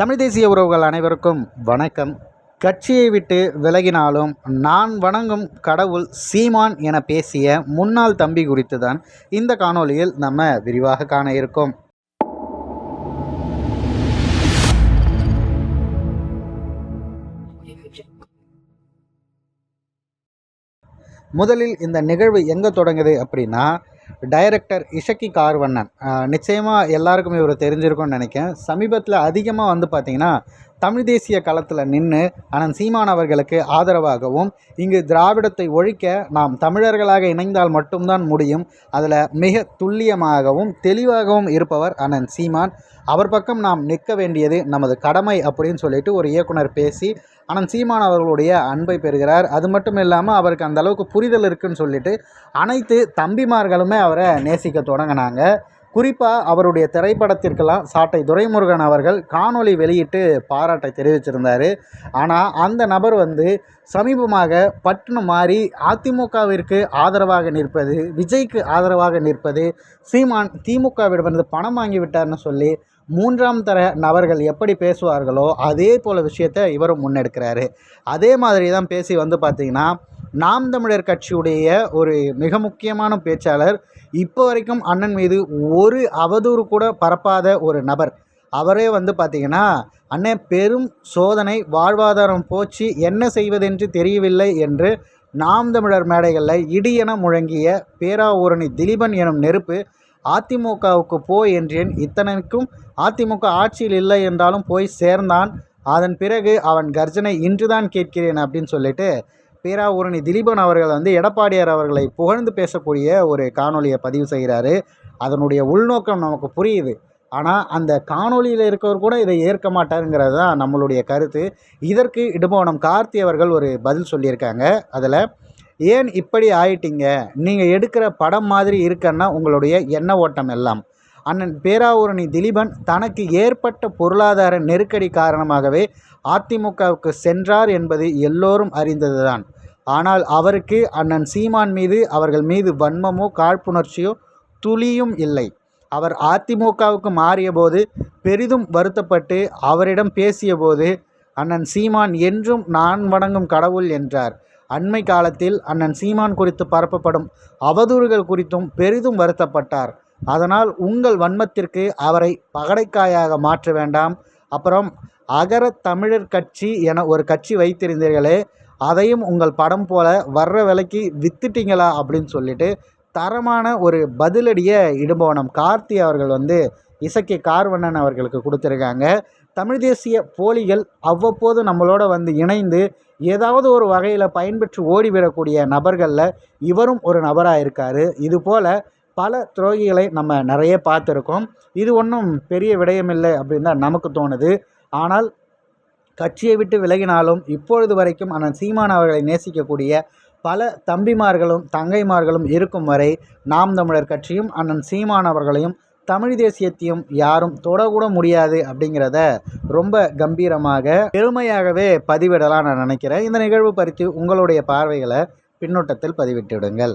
தமிழ் தேசிய உறவுகள் அனைவருக்கும் வணக்கம். கட்சியை விட்டு விலகினாலும் நான் வணங்கும் கடவுள் சீமான் என பேசிய முன்னாள் தம்பி குறித்து தான் இந்த காணொளியில் நம்ம விரிவாக காண இருக்கோம். முதலில் இந்த நிகழ்வு எங்கே தொடங்குது அப்படின்னா டைரக்டர் இசக்கி கார்வண்ணன். நிச்சயமாக எல்லாருக்கும் இவர் தெரிஞ்சிருக்கும்னு நினைக்கிறேன். சமீபத்தில் அதிகமாக வந்து பார்த்திங்கன்னா தமிழ் தேசிய களத்தில் நின்று அண்ணன் சீமான் அவர்களுக்கு ஆதரவாகவும் இங்கு திராவிடத்தை ஒழிக்க நாம் தமிழர்களாக இணைந்தால் மட்டும்தான் முடியும். அதில் மிக துல்லியமாகவும் தெளிவாகவும் இருப்பவர் அண்ணன் சீமான். அவர் பக்கம் நாம் நிற்க வேண்டியது நமது கடமை அப்படின்னு சொல்லிட்டு ஒரு இயக்குனர் பேசி அண்ணன் சீமான் அவர்களுடைய அன்பை பெறுகிறார். அது மட்டும் இல்லாமல் அவருக்கு அந்த அளவுக்கு புரிதல் இருக்குன்னு சொல்லிட்டு அனைத்து தம்பிமார்களுமே அவரை நேசிக்க தொடங்கினாங்க. குறிப்பாக அவருடைய திரைப்படத்திற்கெல்லாம் சாட்டை துரைமுருகன் அவர்கள் காணொளி வெளியிட்டு பாராட்டை தெரிவிச்சிருந்தார். ஆனால் அந்த நபர் வந்து சமீபமாக பட்டுனு மாறி அதிமுகவிற்கு ஆதரவாக நிற்பது விஜய்க்கு ஆதரவாக நிற்பது சீமான் திமுகவிடமிருந்து பணம் வாங்கிவிட்டார்னு சொல்லி மூன்றாம் தர நபர்கள் எப்படி பேசுவார்களோ அதே போல் விஷயத்தை இவரும் முன்னெடுக்கிறாரு. அதே மாதிரி தான் பேசி வந்து பார்த்திங்கன்னா நாம் தமிழர் கட்சியுடைய ஒரு மிக முக்கியமான பேச்சாளர் இப்போ வரைக்கும் அண்ணன் மீது ஒரு அவதூறு கூட பரப்பாத ஒரு நபர். அவரே வந்து பார்த்திங்கன்னா அண்ணன் பெரும் சோதனை வாழ்வாதாரம் போச்சு என்ன செய்வதென்று தெரியவில்லை என்று நாம் தமிழர் மேடைகளில் இடியென முழங்கிய பேராவூரணி திலீபன் எனும் நெருப்பு அதிமுகவுக்கு போய் என்றேன். இத்தனைக்கும் அதிமுக ஆட்சியில் இல்லை என்றாலும் போய் சேர்ந்தான். அதன் பிறகு அவன் கர்ஜனை இன்றுதான் கேட்கிறேன் அப்படின்னு சொல்லிட்டு பேராவூரணி திலீபன் அவர்கள் வந்து எடப்பாடியார் அவர்களை புகழ்ந்து பேசக்கூடிய ஒரு காணொலியை பதிவு செய்கிறாரு. அதனுடைய உள்நோக்கம் நமக்கு புரியுது. ஆனால் அந்த காணொலியில் இருக்கவர் கூட இதை ஏற்க மாட்டாருங்கிறது தான் நம்மளுடைய கருத்து. இதற்கு இடுபோனம் கார்த்தி அவர்கள் ஒரு பதில் சொல்லியிருக்காங்க. அதில் ஏன் இப்படி ஆயிட்டீங்க? நீங்கள் எடுக்கிற படம் மாதிரி இருக்கன்னா உங்களுடைய எண்ண ஓட்டம் எல்லாம். அண்ணன் பேராவூரணி திலீபன் தனக்கு ஏற்பட்ட பொருளாதார நெருக்கடி காரணமாகவே அதிமுகவுக்கு சென்றார் என்பது எல்லோரும் அறிந்ததுதான். ஆனால் அவருக்கு அண்ணன் சீமான் மீது அவர்கள் மீது வன்மமோ காழ்ப்புணர்ச்சியோ துளியும் இல்லை. அவர் அதிமுகவுக்கு மாறியபோது பெரிதும் வருத்தப்பட்டு அவரிடம் பேசியபோது அண்ணன் சீமான் என்றும் நான் வணங்கும் கடவுள் என்றார். அண்மை காலத்தில் அண்ணன் சீமான் குறித்து பரப்பப்படும் அவதூறுகள் குறித்தும் பெரிதும் வருத்தப்பட்டார். அதனால் உங்கள் வன்மத்திற்கு அவரை பகடைக்காயாக மாற்ற வேண்டாம். அப்புறம் அகர தமிழர் கட்சி என ஒரு கட்சி வைத்திருந்தீர்களே அதையும் உங்கள் படம் போல வர்ற விலைக்கு வித்துட்டீங்களா அப்படின்னு சொல்லிட்டு தரமான ஒரு பதிலடியை இடும்போனம் கார்த்தி அவர்கள் வந்து இசக்கி கார்வண்ணன் அவர்களுக்கு கொடுத்துருக்காங்க. தமிழ் தேசிய போலிகள் அவ்வப்போது நம்மளோட வந்து இணைந்து ஏதாவது ஒரு வகையில் பயன்பெற்று ஓடிவிடக்கூடிய நபர்களில் இவரும் ஒரு நபராக இருக்கார். இதுபோல் பல துரோகிகளை நம்ம நிறைய பார்த்துருக்கோம். இது ஒன்றும் பெரிய விடயமில்லை அப்படின்னு தான் நமக்கு தோணுது. ஆனால் கட்சியை விட்டு விலகினாலும் இப்பொழுது வரைக்கும் அண்ணன் சீமான் அவர்களை நேசிக்கக்கூடிய பல தம்பிமார்களும் தங்கைமார்களும் இருக்கும் வரை நாம் தமிழர் கட்சியும் அண்ணன் சீமான் அவர்களையும் தமிழ் தேசியத்தையும் யாரும் தொடக்கூட முடியாது அப்படிங்கிறத ரொம்ப கம்பீரமாக பெருமையாகவே பதிவிடலாம் நான் நினைக்கிறேன். இந்த நிகழ்வு பற்றி உங்களுடைய பார்வைகளை பின்னோட்டத்தில் பதிவிட்டு விடுங்கள்.